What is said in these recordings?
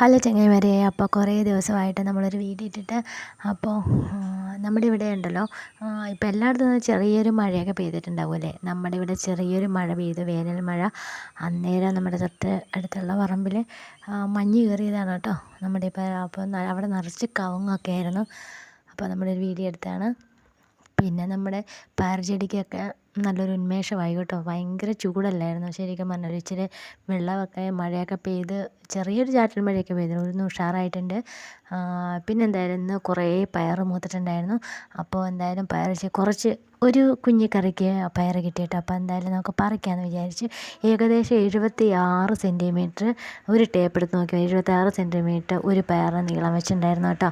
Hello ചങ്ങായിമാരെ അപ്പോൾ കുറേ ദിവസമായിട്ട് നമ്മളൊരു വീഡിയോ ഇട്ടിട്ട് അപ്പോൾ നമ്മുടെ ഇവിടെ ഉണ്ടല്ലോ. ഇപ്പോൾ എല്ലായിടത്തും ചെറിയൊരു മഴയൊക്കെ പെയ്തിട്ടുണ്ടാവും അല്ലേ? നമ്മുടെ ഇവിടെ ചെറിയൊരു മഴ പെയ്തു വേനൽ മഴ. അന്നേരം നമ്മുടെ തൊട്ട് അടുത്തുള്ള പറമ്പിൽ മഞ്ഞ് കയറിയതാണ് കേട്ടോ. നമ്മുടെ ഇപ്പോൾ അപ്പോൾ അവിടെ നിറച്ച് കവുങ്ങൊക്കെ ആയിരുന്നു. അപ്പോൾ നമ്മളൊരു വീഡിയോ എടുത്താണ്. പിന്നെ നമ്മുടെ പയർചെടിക്കൊക്കെ നല്ലൊരു ഉന്മേഷമായി കേട്ടോ. ഭയങ്കര ചൂടല്ലായിരുന്നു. ശരിക്കും പറഞ്ഞാൽ ഇച്ചിരി വെള്ളമൊക്കെ മഴയൊക്കെ പെയ്ത് ചെറിയൊരു ചാറ്റൽ മഴയൊക്കെ പെയ്തു ഒന്ന് ഉഷാറായിട്ടുണ്ട്. പിന്നെ എന്തായാലും ഇന്ന് കുറേ പയർ മൂത്തിട്ടുണ്ടായിരുന്നു. അപ്പോൾ എന്തായാലും പയർ കുറച്ച് ഒരു കുഞ്ഞി കറിക്ക് പയർ കിട്ടിയിട്ട് അപ്പോൾ എന്തായാലും നമുക്ക് പറിക്കാമെന്ന് വിചാരിച്ച് ഏകദേശം എഴുപത്തി ആറ് സെന്റിമീറ്റർ ഒരു ടേപ്പ് എടുത്ത് നോക്കി. എഴുപത്തി ആറ് സെന്റിമീറ്റർ ഒരു പയർ നീളം വെച്ചിട്ടുണ്ടായിരുന്നു കേട്ടോ.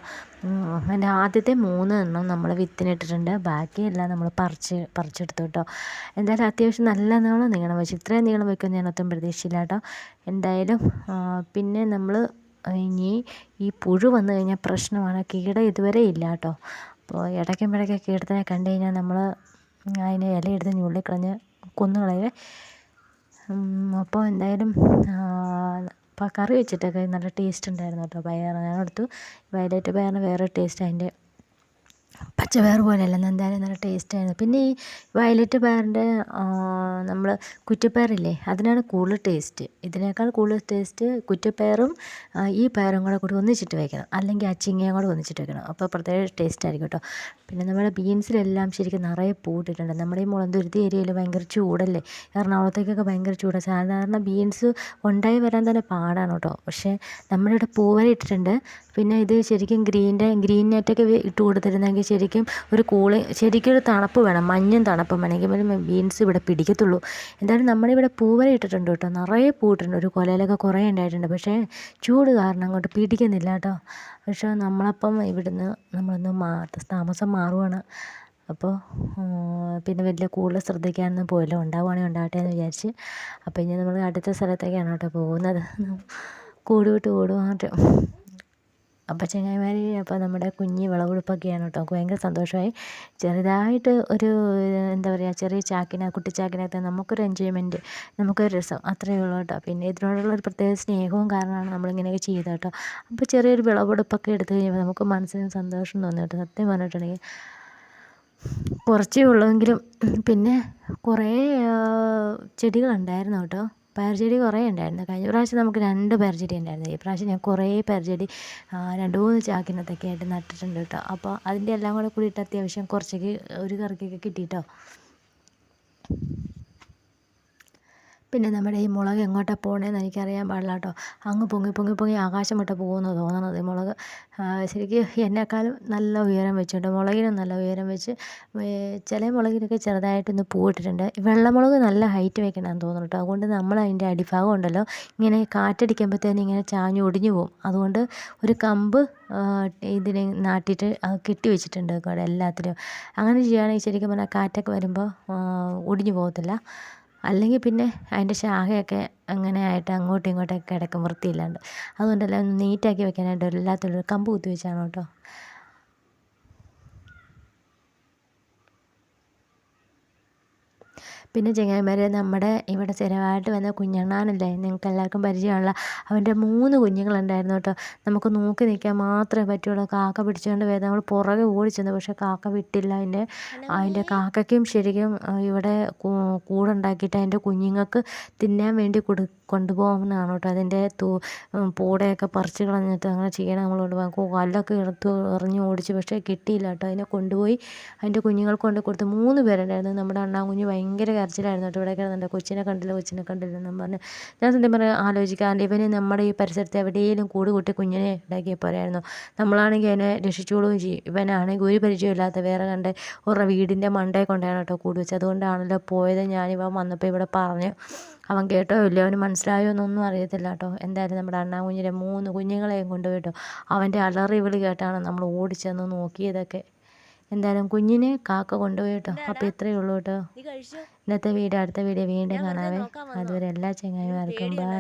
എന്റെ ആദ്യത്തെ മൂന്ന് എണ്ണം നമ്മൾ വിത്തിനിട്ടിട്ടുണ്ട്. ബാക്കിയെല്ലാം നമ്മൾ പറിച്ച് പറിച്ചെടുത്തു കേട്ടോ. എന്തായാലും അത്യാവശ്യം നല്ല നീളം നീളം വെച്ചു ഇത്രയും നീളം വയ്ക്കുമെന്ന് ഞാൻ ഒട്ടും പ്രതീക്ഷിച്ചില്ല കേട്ടോ. എന്തായാലും പിന്നെ നമ്മൾ ഇനി ഈ പുഴു വന്നു കഴിഞ്ഞാൽ പ്രശ്നമാണ്. കീട ഇതുവരെ ഇല്ല കേട്ടോ. അപ്പോൾ ഇടയ്ക്കും ഇടയ്ക്ക് കീടത്തിനെ കണ്ടു കഴിഞ്ഞാൽ നമ്മൾ അതിനെ ഇലയെടുത്ത് ഞുള്ളിക്കളഞ്ഞ് കൊന്നുകളയെ അപ്പോൾ എന്തായാലും അപ്പോൾ കറി വെച്ചിട്ടൊക്കെ നല്ല ടേസ്റ്റ് ഉണ്ടായിരുന്നു കേട്ടോ. പയർ ഞാൻ എടുത്തു. വയലറ്റ് പയറിന് വേറെ ടേസ്റ്റ് അതിന്റെ പച്ചപ്പയർ പോലെയല്ല എന്തായാലും നല്ല ടേസ്റ്റായിരുന്നു പിന്നെ ഈ വയലറ്റ് പയറിന്റെ നമ്മൾ കുറ്റിപ്പയറില്ലേ അതിനാണ് കൂടുതൽ ടേസ്റ്റ് ഇതിനേക്കാൾ കൂടുതൽ ടേസ്റ്റ് കുറ്റിപ്പയറും ഈ പയറും കൂടെ കൂടി ഒന്നിച്ചിട്ട് വയ്ക്കണം അല്ലെങ്കിൽ അച്ചിങ്ങയും കൂടെ ഒന്നിച്ചിട്ട് വയ്ക്കണം അപ്പോൾ പ്രത്യേക ടേസ്റ്റ് ആയിരിക്കും കേട്ടോ. പിന്നെ നമ്മുടെ ബീൻസിലെല്ലാം ശരിക്കും നിറയെ പൂട്ടിട്ടുണ്ട് നമ്മുടെ ഈ മുളന്തുരുത്തി ഏരിയയിൽ ഭയങ്കര ചൂടല്ലേ? എറണാകുളത്തേക്കൊക്കെ ഭയങ്കര ചൂടാണ് സാധാരണ ബീൻസ് ഉണ്ടായി വരാൻ തന്നെ പാടാണ് കേട്ടോ. പക്ഷേ നമ്മളിവിടെ പൂവരെ ഇട്ടിട്ടുണ്ട്. പിന്നെ ഇത് ശരിക്കും ഗ്രീന്റെ ഗ്രീൻ നെറ്റൊക്കെ ഇട്ട് കൊടുത്തിരുന്നെങ്കിൽ ശരിക്കും ഒരു കൂളി ശരിക്കും ഒരു തണുപ്പ് വേണം മഞ്ഞും തണുപ്പും വേണമെങ്കിൽ ബീൻസ് ഇവിടെ പിടിക്കത്തുള്ളൂ. എന്തായാലും നമ്മളിവിടെ പൂവരെ ഇട്ടിട്ടുണ്ട് കേട്ടോ. നിറയെ പൂവിട്ടുണ്ട് ഒരു കൊലയിലൊക്കെ കുറേ ഉണ്ടായിട്ടുണ്ട്. പക്ഷേ ചൂട് കാരണം അങ്ങോട്ട് പിടിക്കുന്നില്ല കേട്ടോ. പക്ഷേ നമ്മളപ്പം ഇവിടുന്ന് നമ്മളൊന്ന് മാ താമസം മാറുവാണ്. അപ്പോൾ പിന്നെ വലിയ കൂടുതൽ ശ്രദ്ധിക്കാനൊന്നും പോയില്ല. ഉണ്ടാവുകയാണെങ്കിൽ ഉണ്ടാകട്ടെ എന്ന് വിചാരിച്ച്. അപ്പോൾ ഇനി നമ്മൾ അടുത്ത സ്ഥലത്തേക്കാണ് കേട്ടോ പോകുന്നത്. കൂട് വിട്ട് അപ്പോൾ ചങ്ങായിമാർ അപ്പോൾ നമ്മുടെ കുഞ്ഞ് വിളവെടുപ്പൊക്കെയാണ് കേട്ടോ. ഭയങ്കര സന്തോഷമായി. ചെറുതായിട്ട് ഒരു എന്താ പറയുക ചെറിയ ചാക്കിന കുട്ടിച്ചാക്കിനകത്ത് നമുക്കൊരു എൻജോയ്മെന്റ് നമുക്കൊരു രസം അത്രയേ ഉള്ളൂ കേട്ടോ. പിന്നെ ഇതിനോടുള്ള ഒരു പ്രത്യേക സ്നേഹവും കാരണമാണ് നമ്മളിങ്ങനെയൊക്കെ ചെയ്തത് കേട്ടോ. അപ്പോൾ ചെറിയൊരു വിളവെടുപ്പൊക്കെ എടുത്തു കഴിയുമ്പോൾ നമുക്ക് മനസ്സിന് സന്തോഷം തോന്നും കേട്ടോ. സത്യം പറഞ്ഞിട്ടുണ്ടെങ്കിൽ കുറച്ചേ ഉള്ളൂവെങ്കിലും പിന്നെ കുറേ ചെടികളുണ്ടായിരുന്നു കേട്ടോ. പയർചെടി കുറേ ഉണ്ടായിരുന്നു. കഴിഞ്ഞ പ്രാവശ്യം നമുക്ക് രണ്ട് പയർചെടി ഉണ്ടായിരുന്നു. ഈ പ്രാവശ്യം ഞാൻ കുറേ പയർചെടി രണ്ട് മൂന്ന് ചാക്കിനകത്തൊക്കെ ആയിട്ട് നട്ടിട്ടുണ്ട് കേട്ടോ. അപ്പോൾ അതിന്റെ എല്ലാം കൂടെ കൂടിയിട്ട് അത്യാവശ്യം കുറച്ചൊക്കെ ഒരു കറിക്കൊക്കെ കിട്ടി കേട്ടോ പിന്നെ നമ്മുടെ ഈ മുളക് എങ്ങോട്ടാണ് പോകണതെന്ന് എനിക്കറിയാൻ പാടില്ല കേട്ടോ. അങ്ങ് പൊങ്ങി പൊങ്ങി പൊങ്ങി ആകാശം വിട്ട് പോകുമെന്ന് തോന്നണത് മുളക്. ശരിക്കും എന്നെക്കാളും നല്ല ഉയരം വെച്ചിട്ടുണ്ട്. മുളകിനും നല്ല ഉയരം വെച്ച് ചില മുളകിനൊക്കെ ചെറുതായിട്ടൊന്ന് പൂവിട്ടിട്ടുണ്ട് വെള്ളമുളക് നല്ല ഹൈറ്റ് വെക്കണമെന്ന് തോന്നുന്നു കേട്ടോ. അതുകൊണ്ട് നമ്മൾ അതിന്റെ അടിഭാഗം ഉണ്ടല്ലോ ഇങ്ങനെ കാറ്റടിക്കുമ്പോഴത്തേനും ഇങ്ങനെ ചാഞ്ഞ് ഒടിഞ്ഞു പോകും. അതുകൊണ്ട് ഒരു കമ്പ് ഇതിനെ നാട്ടിയിട്ട് കെട്ടി വെച്ചിട്ടുണ്ട് എല്ലാത്തിലും. അങ്ങനെ ചെയ്യുകയാണെങ്കിൽ ശരിക്കും പറഞ്ഞാൽ കാറ്റൊക്കെ വരുമ്പോൾ ഒടിഞ്ഞു പോകത്തില്ല. അല്ലെങ്കിൽ പിന്നെ അതിന്റെ ശാഖയൊക്കെ അങ്ങനെ ആയിട്ട് അങ്ങോട്ടും ഇങ്ങോട്ടൊക്കെ കിടക്കും വൃത്തിയില്ലാണ്ട്. അതുകൊണ്ടെല്ലാം നീറ്റാക്കി വെക്കാനായിട്ട് എല്ലാത്തിലും കമ്പ് കുത്തി വെച്ചാണ് കേട്ടോ. പിന്നെ ചങ്ങായിമാരെ നമ്മുടെ ഇവിടെ സ്ഥിരമായിട്ട് വന്ന കുഞ്ഞണ്ണാനല്ലേ? നിങ്ങൾക്ക് എല്ലാവർക്കും പരിചയമുള്ള അവന്റെ മൂന്ന് കുഞ്ഞുങ്ങളുണ്ടായിരുന്നു കേട്ടോ. നമുക്ക് നോക്കി നിൽക്കാൻ മാത്രമേ പറ്റുള്ളൂ. കാക്ക പിടിച്ചുകൊണ്ട് വരുന്നത് നമ്മൾ പുറകെ ഓടിച്ചെന്നു. പക്ഷേ കാക്ക വിട്ടില്ല. അതിന്റെ അതിന്റെ കാക്കയ്ക്കും ശരിക്കും ഇവിടെ കൂടുണ്ടാക്കിയിട്ട് അതിന്റെ കുഞ്ഞുങ്ങൾക്ക് തിന്നാൻ വേണ്ടി കൊടു കൊണ്ടുപോകുന്നതാണ് കേട്ടോ. അതിന്റെ തൂ പൂടയൊക്കെ പറിച്ച് കളഞ്ഞിട്ട് അങ്ങനെ ചെയ്യണം നമ്മളോട്. കല്ലൊക്കെ എടുത്ത് എറിഞ്ഞ് ഓടിച്ച് പക്ഷേ കിട്ടിയില്ല കേട്ടോ. അതിനെ കൊണ്ടുപോയി അതിന്റെ കുഞ്ഞുങ്ങൾക്ക് കൊണ്ട് കൊടുത്ത് മൂന്ന് പേരുണ്ടായിരുന്നു. നമ്മുടെ അണ്ണാകുഞ്ഞ് ഭയങ്കര കരച്ചിലായിരുന്നു. കേട്ടോ ഇവിടെ കിടന്നുണ്ട് കൊച്ചിനെ കണ്ടില്ല കൊച്ചിനെ കണ്ടില്ല എന്നും പറഞ്ഞ്. ഞാൻ സത്യം പറഞ്ഞു ആലോചിക്കാണ്ട് ഇവന് നമ്മുടെ ഈ പരിസരത്ത് എവിടെയെങ്കിലും കൂട് കൂട്ടി കുഞ്ഞിനെ ഉണ്ടാക്കിയ പോരായിരുന്നു നമ്മളാണെങ്കിൽ അതിനെ രക്ഷിച്ചോളുകയും ചെയ്യും. ഇവനാണെങ്കിൽ ഒരു പരിചയമില്ലാത്ത വേറെ കണ്ട് ഒരു വീടിന്റെ മണ്ടയിൽ കൊണ്ടാണ് കേട്ടോ കൂട് വെച്ചത്. അതുകൊണ്ടാണല്ലോ പോയത്. ഞാനിവ വന്നപ്പോൾ ഇവിടെ പറഞ്ഞു. അവൻ കേട്ടോ ഇല്ല അവന് മനസ്സിലായോ എന്നൊന്നും അറിയത്തില്ല കേട്ടോ. എന്തായാലും നമ്മുടെ അണ്ണാ കുഞ്ഞിന്റെ മൂന്ന് കുഞ്ഞുങ്ങളെയും കൊണ്ടുപോയിട്ടോ അവന്റെ അലറി വിളി കേട്ടാണ് നമ്മൾ ഓടിച്ചെന്ന് നോക്കിയതൊക്കെ. എന്തായാലും കുഞ്ഞിനെ കാക്ക കൊണ്ടുപോയി കേട്ടോ അപ്പോൾ ഇത്രയേ ഉള്ളൂ കേട്ടോ. ഇന്നത്തെ വീഡിയോ അടുത്ത വീഡിയോ വീണ്ടും കാണാവേ. അതുവരെ എല്ലാ ചങ്ങായിമാർക്കും ബൈ